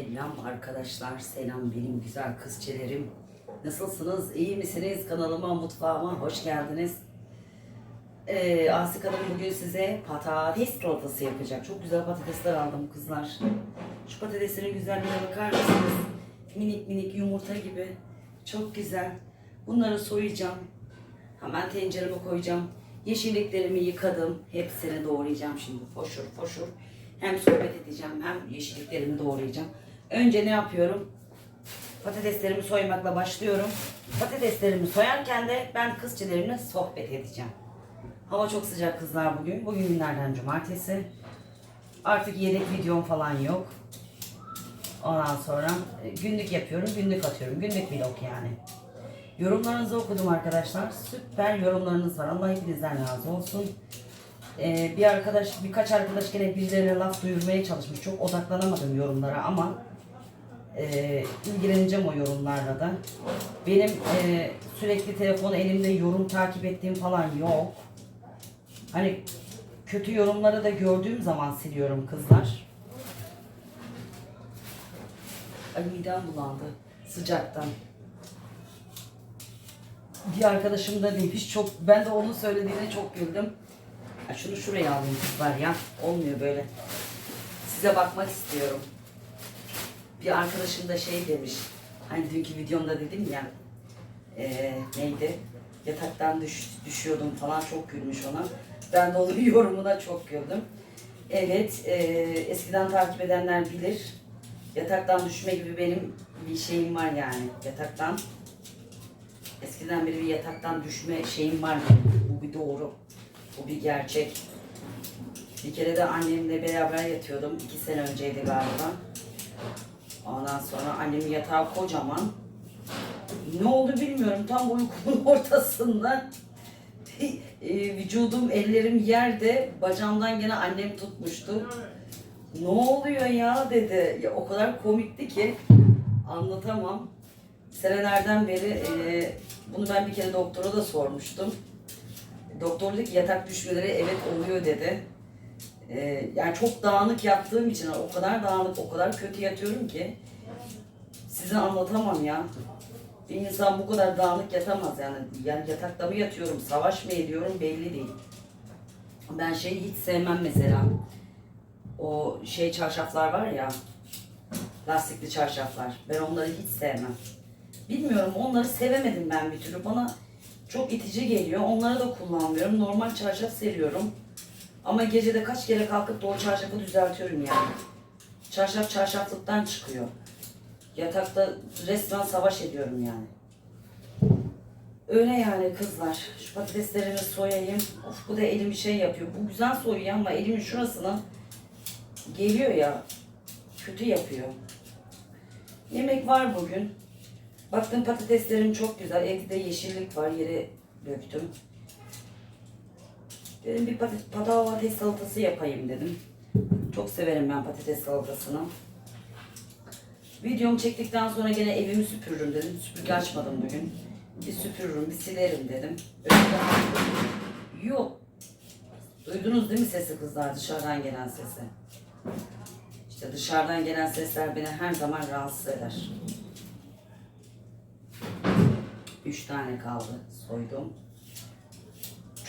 Selam arkadaşlar, selam benim güzel kızçelerim. Nasılsınız, iyi misiniz? Kanalıma, mutfağıma hoş geldiniz. Ee, Asik Hanım bugün size patates salatası yapacak. Çok güzel patatesler aldım kızlar. Şu patateslerin güzelliğine bakar mısınız? Minik minik yumurta gibi. Çok güzel. Bunları soyacağım. Hemen tencereme koyacağım. Yeşilliklerimi yıkadım. Hepsini doğrayacağım şimdi. Foşur foşur. Hem sohbet edeceğim hem yeşilliklerimi doğrayacağım. Önce ne yapıyorum? Patateslerimi soymakla başlıyorum. Patateslerimi soyarken de ben kızçelerimle sohbet edeceğim. Hava çok sıcak kızlar bugün. Bugün günlerden cumartesi. Artık yedek videom falan yok. Ondan sonra e, günlük yapıyorum, günlük atıyorum. Günlük vlog yani. Yorumlarınızı okudum arkadaşlar. Süper yorumlarınız var. Allah hepinizden razı olsun. Ee, bir arkadaş, birkaç arkadaş gene birilerine laf duyurmaya çalışmış. Çok odaklanamadım yorumlara ama e, ilgileneceğim o yorumlarla da. Benim e, sürekli telefonu elimde yorum takip ettiğim falan yok. Hani kötü yorumları da gördüğüm zaman siliyorum kızlar. Ay midem bulandı sıcaktan. Bir arkadaşım da demiş çok ben de onun söylediğine çok güldüm. Ya şunu şuraya alayım kızlar ya. Olmuyor böyle. Size bakmak istiyorum. Bir arkadaşım da şey demiş. Hani dünkü videomda dedim ya. eee, neydi? Yataktan düş, düşüyordum falan çok gülmüş ona. Ben de onun yorumuna çok güldüm. Evet, eee, eskiden takip edenler bilir. Yataktan düşme gibi benim bir şeyim var yani. Yataktan Eskiden beri bir yataktan düşme şeyim var benim. Bu bir doğru. Bu bir gerçek. Bir kere de annemle beraber yatıyordum. iki sene önceydi galiba. Ondan sonra annemin yatağı kocaman. Ne oldu bilmiyorum. Tam uykumun ortasında e, vücudum, ellerim yerde. Bacağımdan gene annem tutmuştu. Ne oluyor ya dedi. Ya, o kadar komikti ki anlatamam. Senelerden beri e, bunu ben bir kere doktora da sormuştum. Doktor dedi ki yatak düşmeleri evet oluyor dedi. E, yani çok dağınık yattığım için o kadar dağınık, o kadar kötü yatıyorum ki size anlatamam ya. Bir insan bu kadar dağınık yatamaz yani. Yani yatakta mı yatıyorum, savaş mı ediyorum belli değil. Ben şeyi hiç sevmem mesela. O şey çarşaflar var ya, lastikli çarşaflar. Ben onları hiç sevmem. Bilmiyorum onları sevemedim ben bir türlü. Bana çok itici geliyor. Onları da kullanmıyorum. Normal çarşaf seviyorum. Ama gecede kaç kere kalkıp da o çarşafı düzeltiyorum yani. Çarşaf çarşaflıktan çıkıyor. Yatakta resmen savaş ediyorum yani. Öyle yani kızlar. Şu patateslerimi soyayım. Of bu da elimi şey yapıyor. Bu güzel soyuyor ama elimin şurasına geliyor ya. Kötü yapıyor. Yemek var bugün. Baktım patateslerim çok güzel. Evde de yeşillik var. Yere döktüm. Dedim bir patates, patates salatası yapayım dedim. Çok severim ben patates salatasını. Videomu çektikten sonra gene evimi süpürürüm dedim. Süpürge açmadım bugün. Bir süpürürüm, bir silerim dedim. De- Yok. Duydunuz değil mi sesi kızlar? Dışarıdan gelen sesi. İşte dışarıdan gelen sesler beni her zaman rahatsız eder. Üç tane kaldı. Soydum.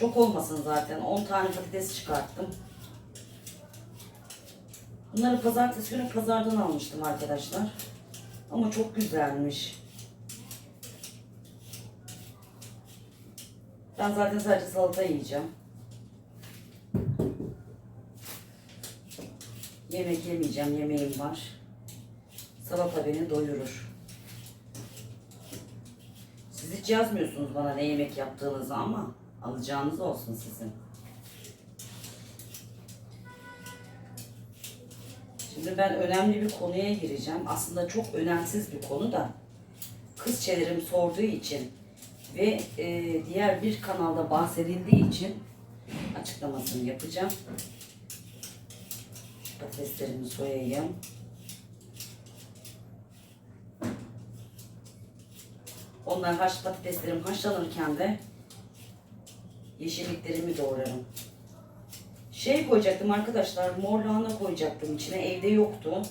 Çok olmasın zaten. 10 tane patates çıkarttım. Bunları pazartesi günü pazardan almıştım arkadaşlar. Ama çok güzelmiş. Ben zaten sadece salata yiyeceğim. Yemek yemeyeceğim. Yemeğim var. Salata beni doyurur. Siz hiç yazmıyorsunuz bana ne yemek yaptığınızı ama alacağınız olsun sizin. Şimdi ben önemli bir konuya gireceğim. Aslında çok önemsiz bir konu da kızçelerim sorduğu için ve e, diğer bir kanalda bahsedildiği için açıklamasını yapacağım. Patateslerimi soyayım. Onlar haş patateslerim haşlanırken de yeşilliklerimi doğrarım. Şey koyacaktım arkadaşlar, mor lahana koyacaktım içine. Evde yoktu.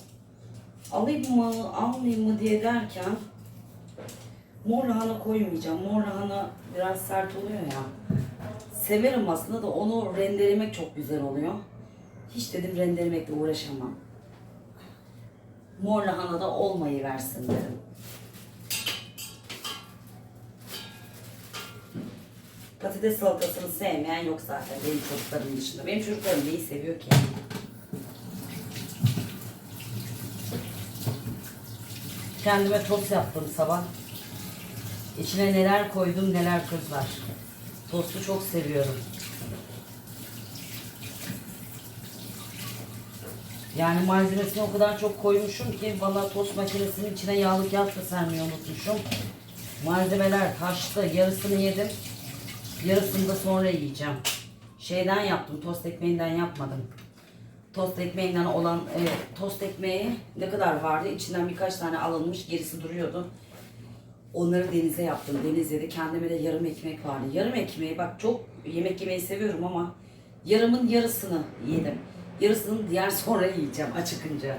alayım mı almayayım mı diye derken mor lahana koymayacağım. Mor lahana biraz sert oluyor ya. Severim aslında da onu rendelemek çok güzel oluyor. Hiç dedim rendelemekle uğraşamam. Mor lahana da olmayı versin dedim. Patates salatasını sevmeyen yok zaten benim çocuklarım dışında. Benim çocuklarım neyi seviyor ki? Kendime tost yaptım sabah. İçine neler koydum neler kızlar. Tostu çok seviyorum. Yani malzemesini o kadar çok koymuşum ki valla tost makinesinin içine yağlı kağıt da sermeyi unutmuşum. Malzemeler taştı. Yarısını yedim. Yarısını da sonra yiyeceğim. Şeyden yaptım. Tost ekmeğinden yapmadım. Tost ekmeğinden olan e, tost ekmeği ne kadar vardı? İçinden birkaç tane alınmış. Gerisi duruyordu. Onları denize yaptım. Denizde de kendime de yarım ekmek vardı. Yarım ekmeği bak çok yemek yemeyi seviyorum ama yarımın yarısını yedim. Yarısını diğer sonra yiyeceğim acıkınca.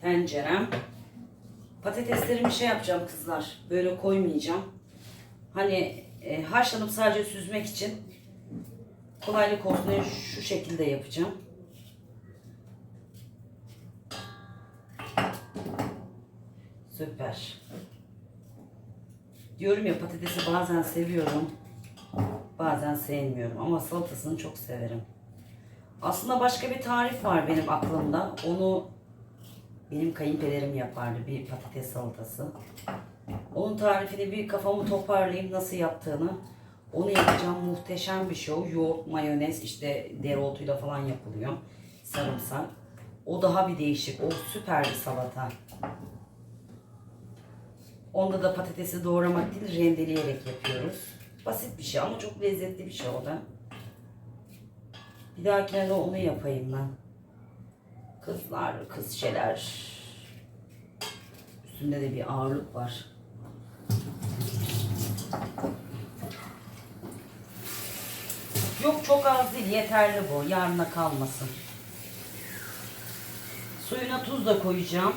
Tencerem. Patateslerimi şey yapacağım kızlar. Böyle koymayacağım. Hani e, haşlanıp sadece süzmek için kolaylık olsun şu şekilde yapacağım. Süper. Diyorum ya patatesi bazen seviyorum. Bazen sevmiyorum ama salatasını çok severim. Aslında başka bir tarif var benim aklımda. Onu benim kayınpederim yapardı bir patates salatası. Onun tarifini bir kafamı toparlayayım nasıl yaptığını. Onu yapacağım muhteşem bir şey o. Yoğurt, mayonez işte dereotuyla falan yapılıyor. Sarımsak. O daha bir değişik. O süper bir salata. Onda da patatesi doğramak değil rendeleyerek yapıyoruz. Basit bir şey ama çok lezzetli bir şey o da. Bir dahakine de onu yapayım ben. Kızlar, kız şeyler. Üstünde de bir ağırlık var. Yok çok az değil yeterli bu. Yarına kalmasın. Suyuna tuz da koyacağım.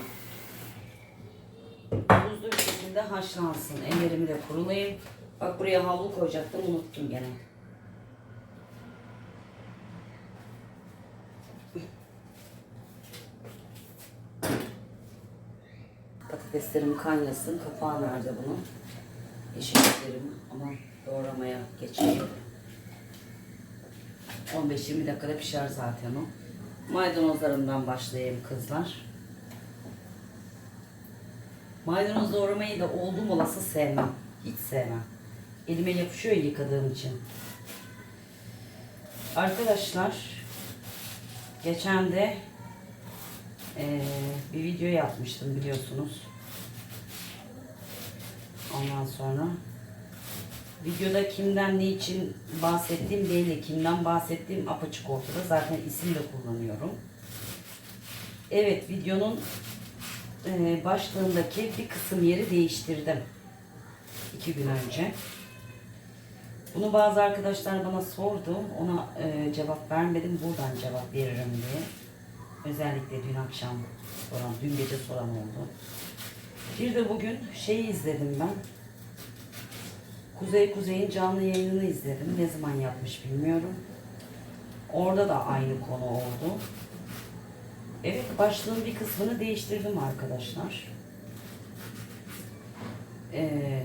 Tuzlu bir haşlansın. Ellerimi de kurulayayım. Bak buraya havlu koyacaktım unuttum gene. Patateslerim kaynasın. Kapağı nerede bunun? Yeşilliklerim ama doğramaya geçeyim. 15-20 dakikada pişer zaten o. Maydanozlarımdan başlayayım kızlar. Maydanoz doğramayı da oldum olası sevmem. Hiç sevmem. Elime yapışıyor ya yıkadığım için. Arkadaşlar geçen de eee, bir video yapmıştım biliyorsunuz. Ondan sonra videoda kimden ne için bahsettiğim belli. Kimden bahsettiğim apaçık ortada. Zaten isim de kullanıyorum. Evet videonun eee, başlığındaki bir kısım yeri değiştirdim. iki gün önce. Bunu bazı arkadaşlar bana sordu. Ona e, cevap vermedim. Buradan cevap veririm diye. Özellikle dün akşam soran, dün gece soran oldu. Bir de bugün şeyi izledim ben. Kuzey Kuzey'in canlı yayınını izledim. Ne zaman yapmış bilmiyorum. Orada da aynı konu oldu. Evet başlığın bir kısmını değiştirdim arkadaşlar. Eee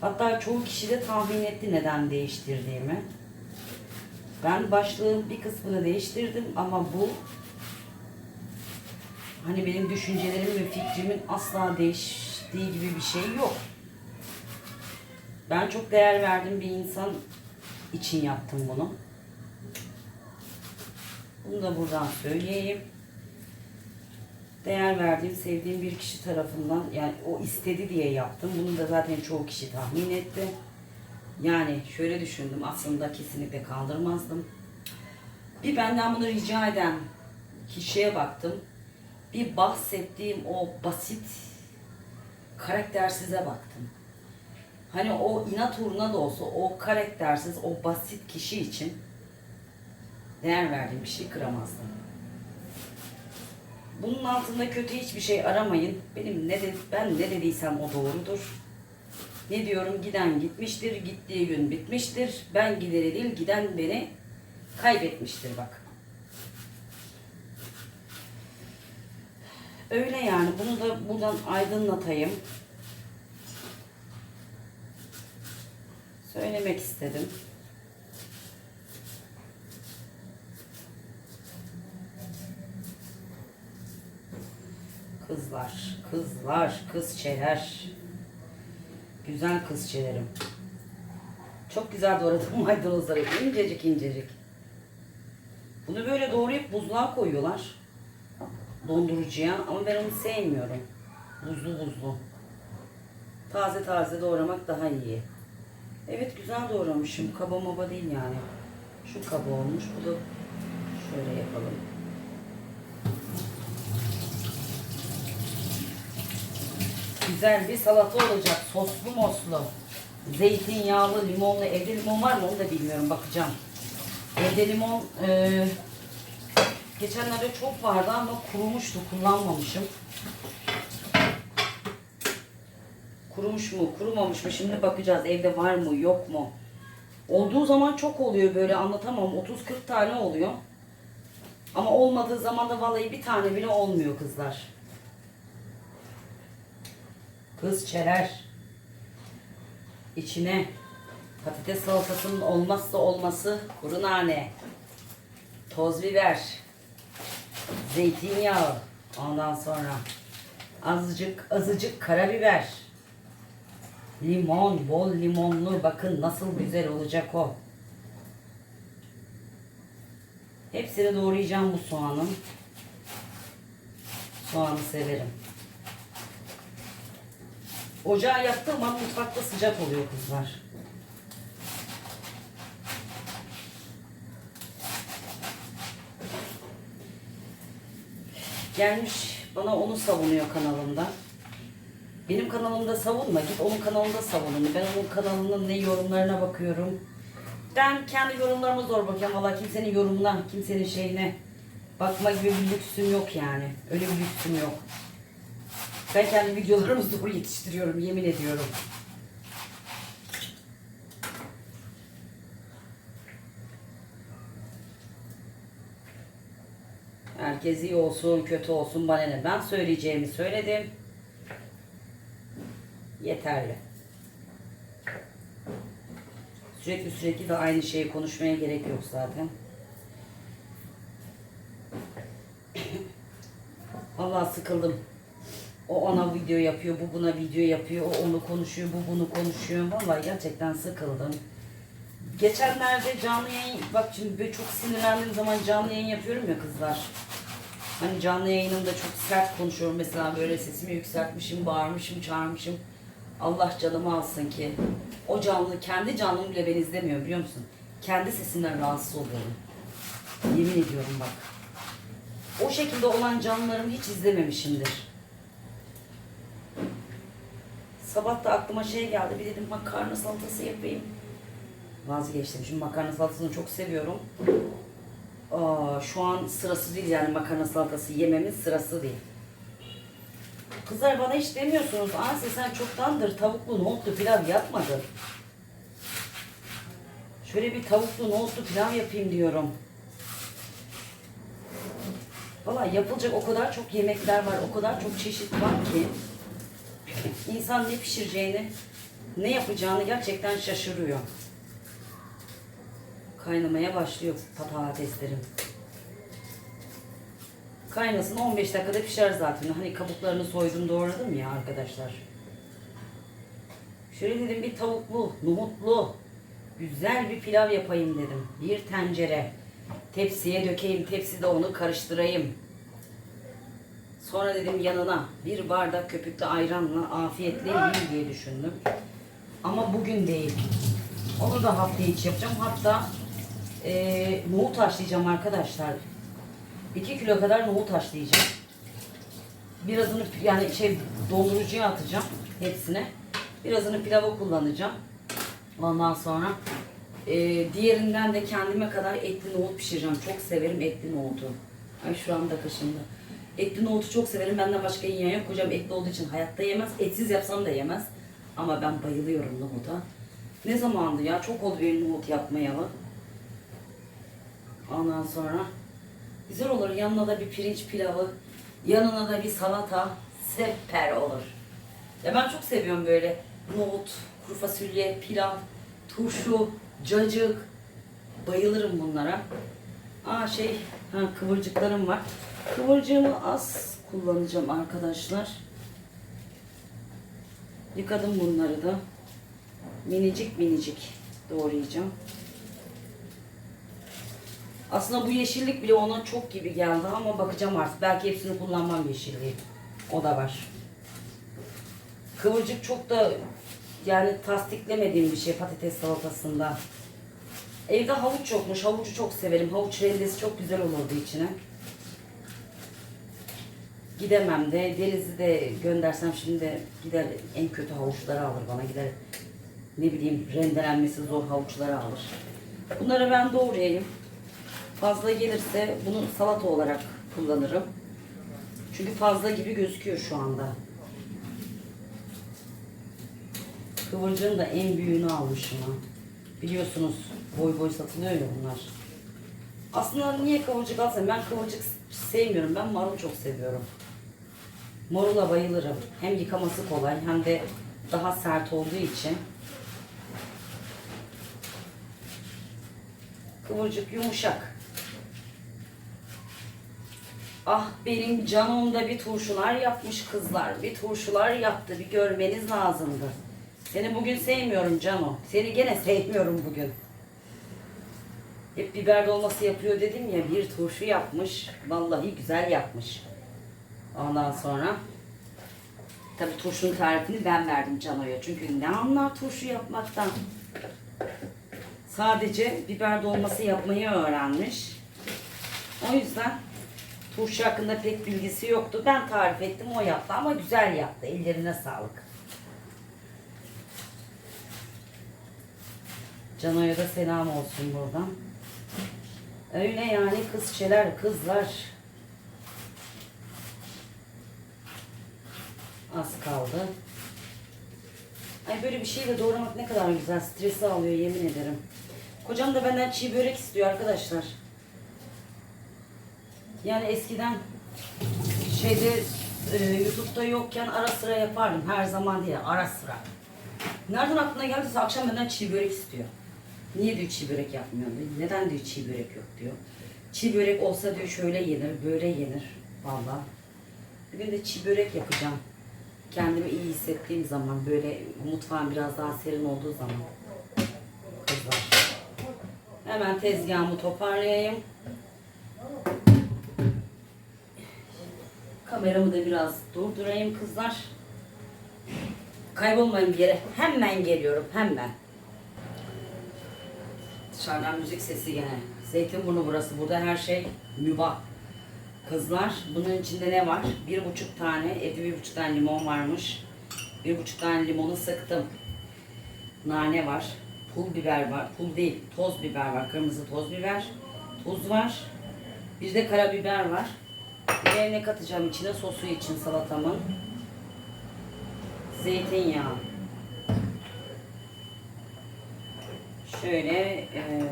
Hatta çoğu kişi de tahmin etti neden değiştirdiğimi. Ben başlığın bir kısmını değiştirdim ama bu hani benim düşüncelerim ve fikrimin asla değiştiği gibi bir şey yok. Ben çok değer verdiğim bir insan için yaptım bunu. Bunu da buradan söyleyeyim değer verdiğim, sevdiğim bir kişi tarafından yani o istedi diye yaptım. Bunu da zaten çoğu kişi tahmin etti. Yani şöyle düşündüm aslında kesinlikle kaldırmazdım. Bir benden bunu rica eden kişiye baktım. Bir bahsettiğim o basit karaktersize baktım. Hani o inat uğruna da olsa o karaktersiz, o basit kişi için Değer verdiğim şey kıramazdım. Bunun altında kötü hiçbir şey aramayın. Benim ne de, ben ne dediysem o doğrudur. Ne diyorum giden gitmiştir, gittiği gün bitmiştir. Ben gideri değil, giden beni kaybetmiştir bak. Öyle yani bunu da buradan aydınlatayım. Söylemek istedim. Kızlar, kızlar, kızçeler. Güzel kızçelerim. Çok güzel doğradım maydanozları. incecik incecik. Bunu böyle doğrayıp buzluğa koyuyorlar. Dondurucuya ama ben onu sevmiyorum. Buzlu buzlu. Taze taze doğramak daha iyi. Evet güzel doğramışım. Kaba maba değil yani. Şu kaba olmuş. Bu da şöyle yapalım. Güzel bir salata olacak. Soslu moslu. Zeytinyağlı, limonlu. Evde limon var mı onu da bilmiyorum. Bakacağım. Evde limon e, geçenlerde çok vardı ama kurumuştu. Kullanmamışım. Kurumuş mu, kurumamış mı? Şimdi bakacağız. Evde var mı, yok mu? Olduğu zaman çok oluyor böyle anlatamam. 30-40 tane oluyor. Ama olmadığı zaman da vallahi bir tane bile olmuyor kızlar. Kız çeler. İçine patates salatasının olmazsa olması kuru nane, toz biber, zeytinyağı, ondan sonra azıcık azıcık karabiber, limon, bol limonlu bakın nasıl güzel olacak o. Hepsini doğrayacağım bu soğanın. Soğanı severim. Ocağı yaktığım an mutfakta sıcak oluyor kızlar. Gelmiş bana onu savunuyor kanalımda. Benim kanalımda savunma. Git onun kanalında savun onu. Ben onun kanalının ne yorumlarına bakıyorum. Ben kendi yorumlarıma zor bakıyorum. Valla kimsenin yorumuna, kimsenin şeyine bakma gibi bir lüksüm yok yani. Öyle bir lüksüm yok. Ben kendi videolarımı zor yetiştiriyorum yemin ediyorum. Herkes iyi olsun, kötü olsun bana ne. Ben söyleyeceğimi söyledim. Yeterli. Sürekli sürekli de aynı şeyi konuşmaya gerek yok zaten. Allah sıkıldım. O ona video yapıyor, bu buna video yapıyor, o onu konuşuyor, bu bunu konuşuyor. Vallahi gerçekten sıkıldım. Geçenlerde canlı yayın, bak şimdi böyle çok sinirlendiğim zaman canlı yayın yapıyorum ya kızlar. Hani canlı yayınımda çok sert konuşuyorum mesela böyle sesimi yükseltmişim, bağırmışım, çağırmışım. Allah canımı alsın ki o canlı, kendi canlım bile beni izlemiyor biliyor musun? Kendi sesimden rahatsız oluyorum. Yemin ediyorum bak. O şekilde olan canlılarımı hiç izlememişimdir. Sabah da aklıma şey geldi. Bir dedim makarna salatası yapayım. Vazgeçtim. Şimdi makarna salatasını çok seviyorum. Aa, şu an sırası değil yani makarna salatası yememin sırası değil. Kızlar bana hiç demiyorsunuz. Anse sen çoktandır tavuklu nohutlu pilav yapmadın. Şöyle bir tavuklu nohutlu pilav yapayım diyorum. Valla yapılacak o kadar çok yemekler var, o kadar çok çeşit var ki insan ne pişireceğini, ne yapacağını gerçekten şaşırıyor. Kaynamaya başlıyor patateslerim. Kaynasın 15 dakikada pişer zaten. Hani kabuklarını soydum doğradım ya arkadaşlar. Şöyle dedim bir tavuklu, nohutlu, güzel bir pilav yapayım dedim. Bir tencere. Tepsiye dökeyim, tepside onu karıştırayım. Sonra dedim yanına bir bardak köpüklü ayranla afiyetle yiyeyim diye düşündüm. Ama bugün değil. Onu da hafta içi yapacağım. Hatta eee nohut haşlayacağım arkadaşlar. 2 kilo kadar nohut haşlayacağım. Birazını yani şey dondurucuya atacağım hepsine. Birazını pilava kullanacağım. Ondan sonra Ee, diğerinden de kendime kadar etli nohut pişireceğim. Çok severim etli nohutu. Ay şu anda kaşındı. Etli nohutu çok severim. Benden başka yiyen yok. Kocam etli olduğu için hayatta yemez. Etsiz yapsam da yemez. Ama ben bayılıyorum nohuta. Ne zamandı ya? Çok oldu benim nohut yapmayalı. Ondan sonra güzel olur. Yanına da bir pirinç pilavı, yanına da bir salata süper olur. Ya ben çok seviyorum böyle nohut, kuru fasulye, pilav, turşu, cacık. Bayılırım bunlara. Aa şey, ha, kıvırcıklarım var. Kıvırcığımı az kullanacağım arkadaşlar. Yıkadım bunları da. Minicik minicik doğrayacağım. Aslında bu yeşillik bile ona çok gibi geldi ama bakacağım artık. Belki hepsini kullanmam yeşilliği. O da var. Kıvırcık çok da yani tasdiklemediğim bir şey patates salatasında. Evde havuç yokmuş. Havucu çok severim. Havuç rendesi çok güzel olurdu içine. Gidemem de. Deniz'i de göndersem şimdi gider en kötü havuçları alır bana. Gider ne bileyim rendelenmesi zor havuçları alır. Bunları ben doğrayayım. Fazla gelirse bunu salata olarak kullanırım. Çünkü fazla gibi gözüküyor şu anda. Kıvırcığın da en büyüğünü almışım ha. Biliyorsunuz boy boy satılıyor ya bunlar. Aslında niye kıvırcık alsam? Ben kıvırcık sevmiyorum. Ben marul çok seviyorum. Marula bayılırım. Hem yıkaması kolay hem de daha sert olduğu için. Kıvırcık yumuşak. Ah benim canımda bir turşular yapmış kızlar. Bir turşular yaptı. Bir görmeniz lazımdı. Seni bugün sevmiyorum Cano. Seni gene sevmiyorum bugün. Hep biber dolması yapıyor dedim ya. Bir turşu yapmış. Vallahi güzel yapmış. Ondan sonra tabii turşunun tarifini ben verdim Cano'ya. Çünkü ne anlar turşu yapmaktan. Sadece biber dolması yapmayı öğrenmiş. O yüzden turşu hakkında pek bilgisi yoktu. Ben tarif ettim o yaptı ama güzel yaptı. Ellerine sağlık. Cano'ya da selam olsun buradan. Öyle yani kızçeler, kızlar. Az kaldı. Ay böyle bir şeyle doğramak ne kadar güzel. Stresi alıyor yemin ederim. Kocam da benden çiğ börek istiyor arkadaşlar. Yani eskiden şeyde e, YouTube'da yokken ara sıra yapardım. Her zaman değil, ara sıra. Nereden aklına geldiyse akşam benden çiğ börek istiyor. Niye diyor çiğ börek yapmıyor diyor. Neden diyor çiğ börek yok diyor. Çiğ börek olsa diyor şöyle yenir, böyle yenir. Vallahi. Bir de çiğ börek yapacağım. Kendimi iyi hissettiğim zaman, böyle mutfağın biraz daha serin olduğu zaman. Kızlar. Hemen tezgahımı toparlayayım. Kameramı da biraz durdurayım kızlar. Kaybolmayın bir yere. Hemen geliyorum, hemen. Dışarıdan müzik sesi gene. Zeytinburnu burası. Burada her şey mübah. Kızlar, bunun içinde ne var? Bir buçuk tane, evde bir buçuk tane limon varmış. Bir buçuk tane limonu sıktım. Nane var. Pul biber var. Pul değil, toz biber var. Kırmızı toz biber. Tuz var. Bir de karabiber var. Bir de ne katacağım içine? Sosu için salatamın. Zeytinyağı. Şöyle e,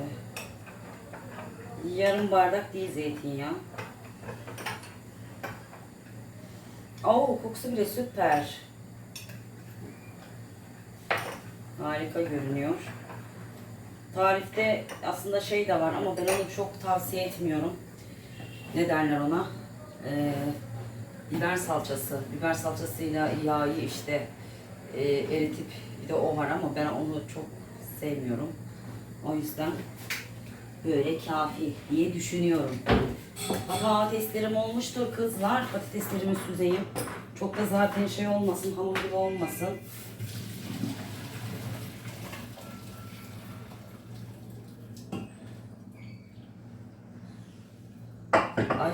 yarım bardak değil zeytinyağı. Oo kokusu bile süper. Harika görünüyor. Tarifte aslında şey de var ama ben onu çok tavsiye etmiyorum. Ne derler ona? Ee, biber salçası. Biber salçasıyla yağı işte e, eritip bir de o var ama ben onu çok sevmiyorum. O yüzden böyle kafi diye düşünüyorum. Patateslerim olmuştur kızlar. Patateslerimi süzeyim. Çok da zaten şey olmasın, hamur gibi olmasın.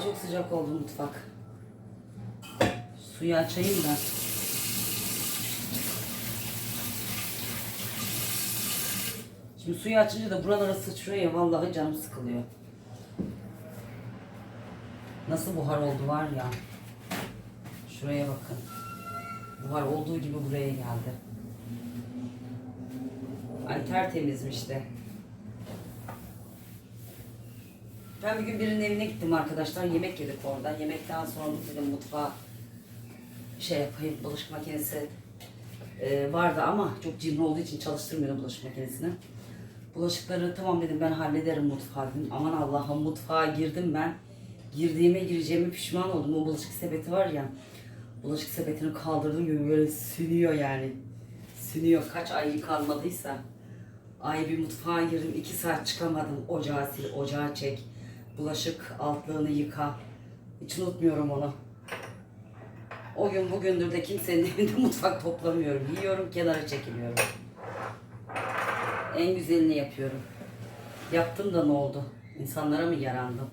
Çok sıcak oldu mutfak. Suyu açayım da. Şimdi suyu açınca da buralara sıçrıyor ya vallahi canım sıkılıyor. Nasıl buhar oldu var ya. Şuraya bakın. Buhar olduğu gibi buraya geldi. Ay tertemizmiş de. Ben bir gün birinin evine gittim arkadaşlar. Yemek yedik orada. Yemekten sonra dedim mutfağa şey yapayım. Bulaşık makinesi e, vardı ama çok cimri olduğu için çalıştırmıyordum bulaşık makinesini. Bulaşıkları tamam dedim ben hallederim mutfağı dedim. Aman Allah'ım mutfağa girdim ben. Girdiğime gireceğime pişman oldum. O bulaşık sepeti var ya. Bulaşık sepetini kaldırdığım gibi böyle sünüyor yani. Sünüyor. Kaç ay yıkanmadıysa. Ay bir mutfağa girdim. iki saat çıkamadım. Ocağı sil, ocağı çek. Bulaşık altlığını yıka. Hiç unutmuyorum onu. O gün bugündür de kimsenin evinde mutfak toplamıyorum. Yiyorum kenara çekiliyorum. En güzelini yapıyorum. Yaptım da ne oldu? İnsanlara mı yarandım?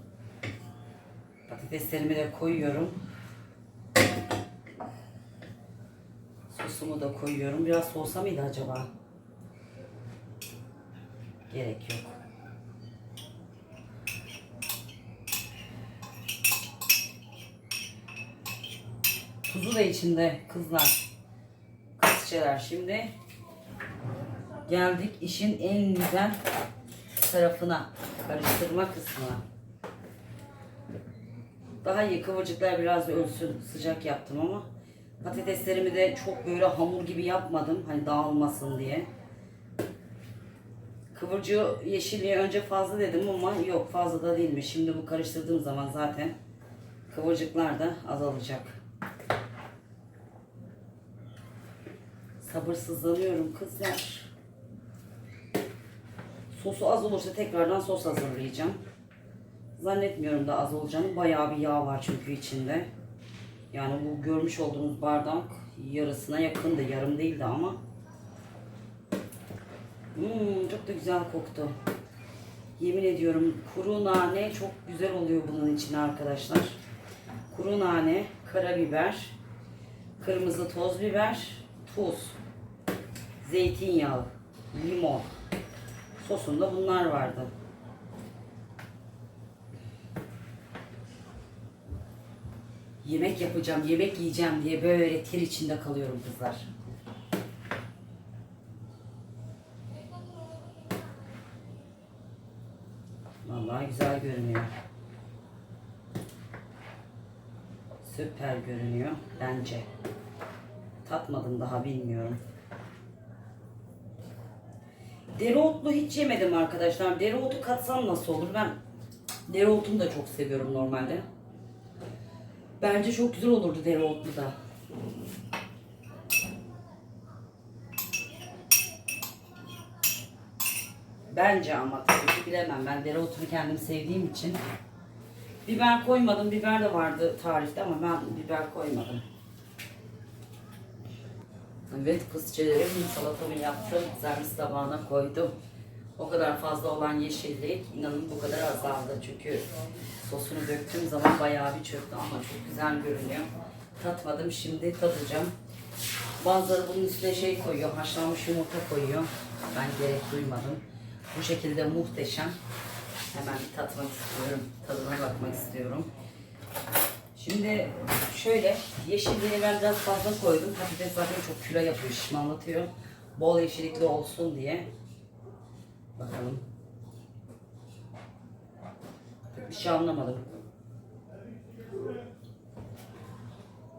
Patateslerimi de koyuyorum. Sosumu da koyuyorum. Biraz soğusa mıydı acaba? Gerek yok. Tuzu da içinde kızlar. Kızçeler şimdi. Geldik işin en güzel tarafına. Karıştırma kısmına. Daha iyi kıvırcıklar biraz ölsün. Sıcak yaptım ama. Patateslerimi de çok böyle hamur gibi yapmadım. Hani dağılmasın diye. Kıvırcığı yeşilliğe önce fazla dedim ama yok fazla da değilmiş. Şimdi bu karıştırdığım zaman zaten kıvırcıklar da azalacak. Sabırsızlanıyorum kızlar. Sosu az olursa tekrardan sos hazırlayacağım. Zannetmiyorum da az olacağını. Bayağı bir yağ var çünkü içinde. Yani bu görmüş olduğunuz bardak yarısına yakındı. Yarım değildi ama. Hmm, çok da güzel koktu. Yemin ediyorum kuru nane çok güzel oluyor bunun içine arkadaşlar. Kuru nane, karabiber, kırmızı toz biber, tuz, zeytinyağı, limon. Sosunda bunlar vardı. Yemek yapacağım, yemek yiyeceğim diye böyle ter içinde kalıyorum kızlar. Vallahi güzel görünüyor. Süper görünüyor bence. Tatmadım daha bilmiyorum. Dereotlu hiç yemedim arkadaşlar. Dereotu katsam nasıl olur? Ben dereotunu da çok seviyorum normalde. Bence çok güzel olurdu dereotlu da. Bence ama tabii bilemem. Ben dereotunu kendim sevdiğim için. Biber koymadım. Biber de vardı tarifte ama ben biber koymadım. Evet kızçelerim salatamı yaptım. Servis tabağına koydum. O kadar fazla olan yeşillik inanın bu kadar azaldı. Çünkü sosunu döktüğüm zaman bayağı bir çöktü ama çok güzel görünüyor. Tatmadım şimdi tadacağım. Bazıları bunun üstüne şey koyuyor, haşlanmış yumurta koyuyor. Ben gerek duymadım. Bu şekilde muhteşem. Hemen tatmak istiyorum. Tadına bakmak istiyorum. Şimdi şöyle yeşilliğini ben biraz fazla koydum. Patates zaten çok kilo yapıyor, şişmanlatıyor. Bol yeşillikli olsun diye. Bakalım. Bir şey anlamadım.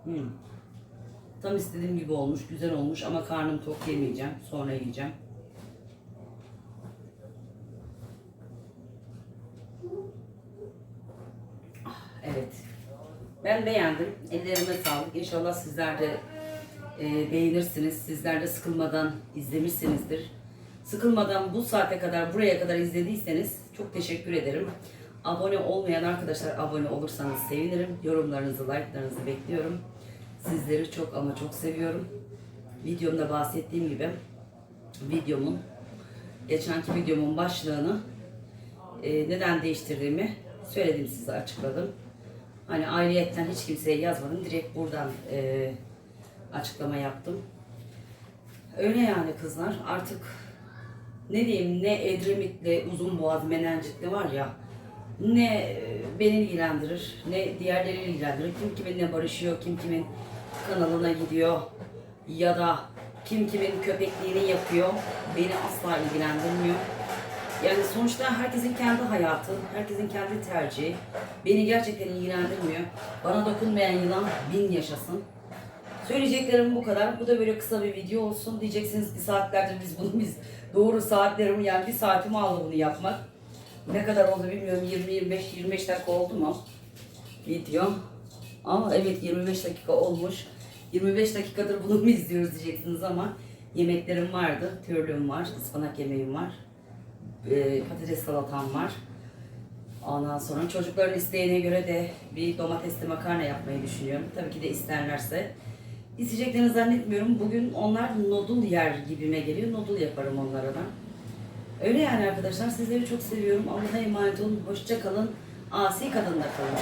Hmm. Tam istediğim gibi olmuş, güzel olmuş ama karnım tok yemeyeceğim. Sonra yiyeceğim. Ah, Evet. Ben beğendim. Ellerime sağlık. İnşallah sizler de e, beğenirsiniz. Sizler de sıkılmadan izlemişsinizdir. Sıkılmadan bu saate kadar, buraya kadar izlediyseniz çok teşekkür ederim. Abone olmayan arkadaşlar abone olursanız sevinirim. Yorumlarınızı, like'larınızı bekliyorum. Sizleri çok ama çok seviyorum. Videomda bahsettiğim gibi videomun, geçenki videomun başlığını e, neden değiştirdiğimi söyledim size açıkladım. Hani ayrıyetten hiç kimseye yazmadım. Direkt buradan e, açıklama yaptım. Öyle yani kızlar. Artık ne diyeyim ne Edremit'le uzun boğaz menenjitli var ya ne e, beni ilgilendirir ne diğerleri ilgilendirir. Kim kiminle barışıyor, kim kimin kanalına gidiyor ya da kim kimin köpekliğini yapıyor beni asla ilgilendirmiyor. Yani sonuçta herkesin kendi hayatı, herkesin kendi tercihi. Beni gerçekten ilgilendirmiyor. Bana dokunmayan yılan bin yaşasın. Söyleyeceklerim bu kadar. Bu da böyle kısa bir video olsun. Diyeceksiniz ki saatlerdir biz bunu biz doğru saatlerim yani bir saatimi aldı bunu yapmak. Ne kadar oldu bilmiyorum. 20-25 25 dakika oldu mu? Video. Ama evet 25 dakika olmuş. 25 dakikadır bunu mu izliyoruz diyeceksiniz ama yemeklerim vardı. Türlüğüm var, ıspanak yemeğim var. Ee, patates salatam var. Ondan sonra çocukların isteğine göre de bir domatesli makarna yapmayı düşünüyorum. Tabii ki de isterlerse. İsteyeceklerini zannetmiyorum. Bugün onlar nodul yer gibime geliyor. Nodul yaparım onlara ben. Öyle yani arkadaşlar. Sizleri çok seviyorum. Allah'a emanet olun. Hoşça kalın. Asi kadınla kalın.